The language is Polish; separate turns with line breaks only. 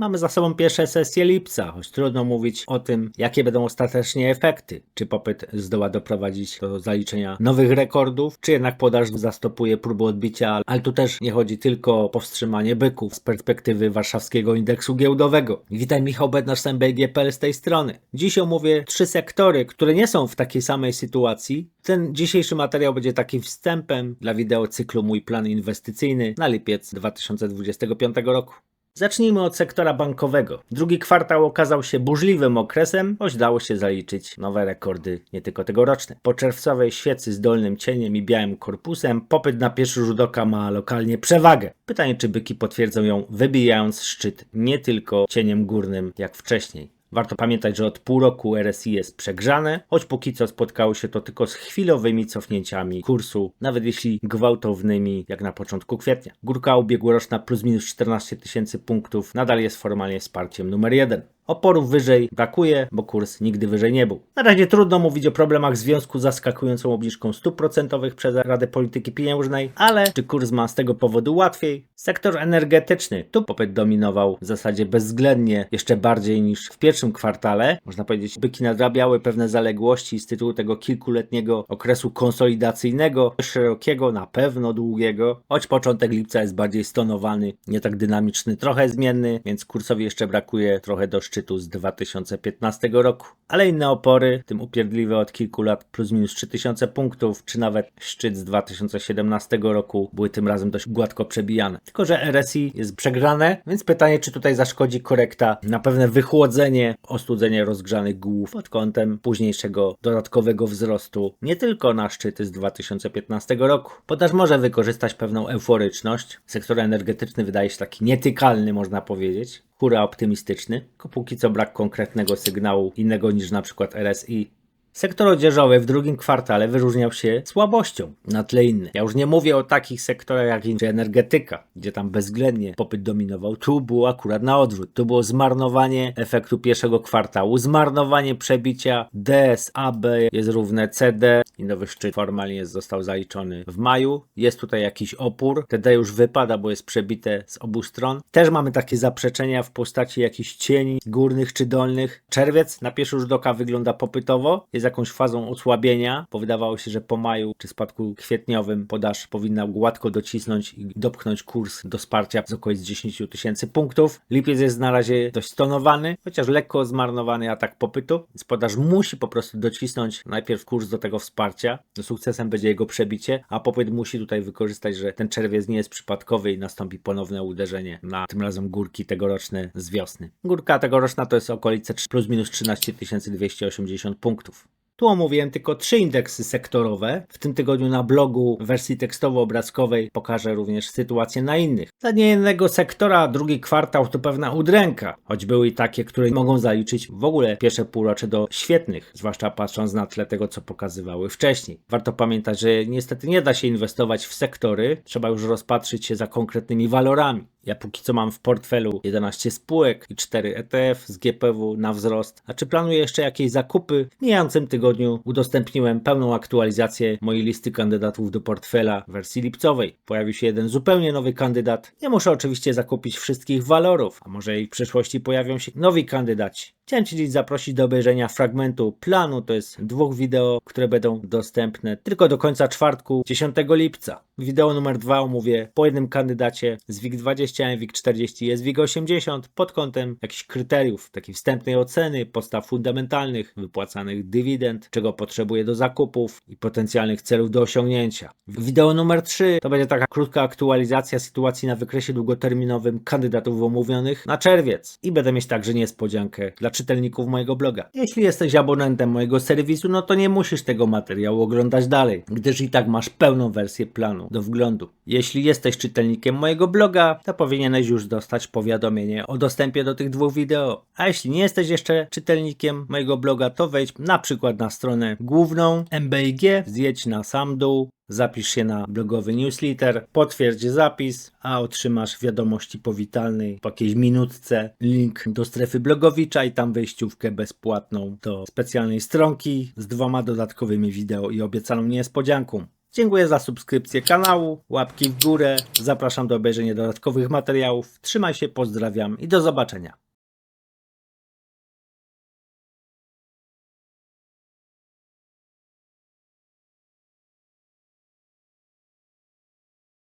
Mamy za sobą pierwsze sesje lipca, choć trudno mówić o tym, jakie będą ostatecznie efekty. Czy popyt zdoła doprowadzić do zaliczenia nowych rekordów, czy jednak podaż zastopuje próbę odbicia, ale tu też nie chodzi tylko o powstrzymanie byków z perspektywy warszawskiego indeksu giełdowego. Witaj Michał Bednarz MBG.pl z tej strony. Dziś omówię trzy sektory, które nie są w takiej samej sytuacji. Ten dzisiejszy materiał będzie takim wstępem dla wideocyklu Mój plan inwestycyjny na lipiec 2025 roku. Zacznijmy od sektora bankowego. Drugi kwartał okazał się burzliwym okresem, choć dało się zaliczyć nowe rekordy, nie tylko tegoroczne. Po czerwcowej świecy z dolnym cieniem i białym korpusem, popyt na pierwszy rzut oka ma lokalnie przewagę. Pytanie, czy byki potwierdzą ją, wybijając szczyt nie tylko cieniem górnym jak wcześniej. Warto pamiętać, że od pół roku RSI jest przegrzane, choć póki co spotkało się to tylko z chwilowymi cofnięciami kursu, nawet jeśli gwałtownymi jak na początku kwietnia. Górka ubiegłoroczna plus minus 14 tysięcy punktów nadal jest formalnie wsparciem numer jeden. Oporów wyżej brakuje, bo kurs nigdy wyżej nie był. Na razie trudno mówić o problemach w związku z zaskakującą obniżką stóp procentowych przez Radę Polityki Pieniężnej, ale czy kurs ma z tego powodu łatwiej? Sektor energetyczny. Tu popyt dominował w zasadzie bezwzględnie, jeszcze bardziej niż w pierwszym kwartale. Można powiedzieć, byki nadrabiały pewne zaległości z tytułu tego kilkuletniego okresu konsolidacyjnego, szerokiego, na pewno długiego, choć początek lipca jest bardziej stonowany, nie tak dynamiczny, trochę zmienny, więc kursowi jeszcze brakuje trochę do szczytu z 2015 roku. Ale inne opory, tym upierdliwe od kilku lat plus minus 3000 punktów, czy nawet szczyt z 2017 roku były tym razem dość gładko przebijane. Tylko, że RSI jest przegrane, więc pytanie, czy tutaj zaszkodzi korekta na pewne wychłodzenie, ostudzenie rozgrzanych głów pod kątem późniejszego dodatkowego wzrostu, nie tylko na szczyty z 2015 roku. Podaż może wykorzystać pewną euforyczność. Sektor energetyczny wydaje się taki nietykalny, można powiedzieć hura optymistyczny, tylko póki co brak konkretnego sygnału innego niż na przykład RSI. Sektor odzieżowy w drugim kwartale wyróżniał się słabością na tle innych. Ja już nie mówię o takich sektorach jak energetyka, gdzie tam bezwzględnie popyt dominował. Tu było akurat na odwrót. Tu było zmarnowanie efektu pierwszego kwartału, zmarnowanie przebicia DSAB jest równe CD i nowy szczyt formalnie został zaliczony w maju. Jest tutaj jakiś opór. TD już wypada, bo jest przebite z obu stron. Też mamy takie zaprzeczenia w postaci jakichś cieni górnych czy dolnych. Czerwiec na pierwszy rzut oka wygląda popytowo. Jest jakąś fazą osłabienia, bo wydawało się, że po maju czy spadku kwietniowym podaż powinna gładko docisnąć i dopchnąć kurs do wsparcia z okolic 10 tysięcy punktów. Lipiec jest na razie dość stonowany, chociaż lekko zmarnowany atak popytu, podaż musi po prostu docisnąć najpierw kurs do tego wsparcia. No, sukcesem będzie jego przebicie, a popyt musi tutaj wykorzystać, że ten czerwiec nie jest przypadkowy i nastąpi ponowne uderzenie na tym razem górki tegoroczne z wiosny. Górka tegoroczna to jest okolice plus minus 13 280 punktów. Tu omówiłem tylko trzy indeksy sektorowe. W tym tygodniu na blogu w wersji tekstowo-obrazkowej pokażę również sytuację na innych. Dla niejednego sektora drugi kwartał to pewna udręka, choć były i takie, które mogą zaliczyć w ogóle pierwsze półrocze do świetnych, zwłaszcza patrząc na tle tego, co pokazywały wcześniej. Warto pamiętać, że niestety nie da się inwestować w sektory, trzeba już rozpatrzyć się za konkretnymi walorami. Ja póki co mam w portfelu 11 spółek i 4 ETF z GPW na wzrost. A czy planuję jeszcze jakieś zakupy? W mijającym tygodniu udostępniłem pełną aktualizację mojej listy kandydatów do portfela w wersji lipcowej. Pojawił się jeden zupełnie nowy kandydat. Nie muszę oczywiście zakupić wszystkich walorów, a może i w przyszłości pojawią się nowi kandydaci. Chciałem Ci dziś zaprosić do obejrzenia fragmentu planu, to jest dwóch wideo, które będą dostępne tylko do końca czwartku 10 lipca. Wideo numer dwa omówię po jednym kandydacie z WIG20, WIG40 jest WIG80 pod kątem jakichś kryteriów, takiej wstępnej oceny, postaw fundamentalnych, wypłacanych dywidend, czego potrzebuje do zakupów i potencjalnych celów do osiągnięcia. Wideo numer 3 to będzie taka krótka aktualizacja sytuacji na wykresie długoterminowym kandydatów omówionych na czerwiec i będę mieć także niespodziankę dla czytelników mojego bloga. Jeśli jesteś abonentem mojego serwisu, no to nie musisz tego materiału oglądać dalej, gdyż i tak masz pełną wersję planu do wglądu. Jeśli jesteś czytelnikiem mojego bloga, to powinieneś już dostać powiadomienie o dostępie do tych dwóch wideo. A jeśli nie jesteś jeszcze czytelnikiem mojego bloga, to wejdź na przykład na stronę główną MBIG, zjedź na sam dół, Zapisz się na blogowy newsletter, potwierdź zapis, a otrzymasz wiadomości powitalnej po jakiejś minutce, link do strefy blogowicza i tam wejściówkę bezpłatną do specjalnej stronki z dwoma dodatkowymi wideo i obiecaną niespodzianką. Dziękuję za subskrypcję kanału, łapki w górę, zapraszam do obejrzenia dodatkowych materiałów. Trzymaj się, pozdrawiam i do zobaczenia.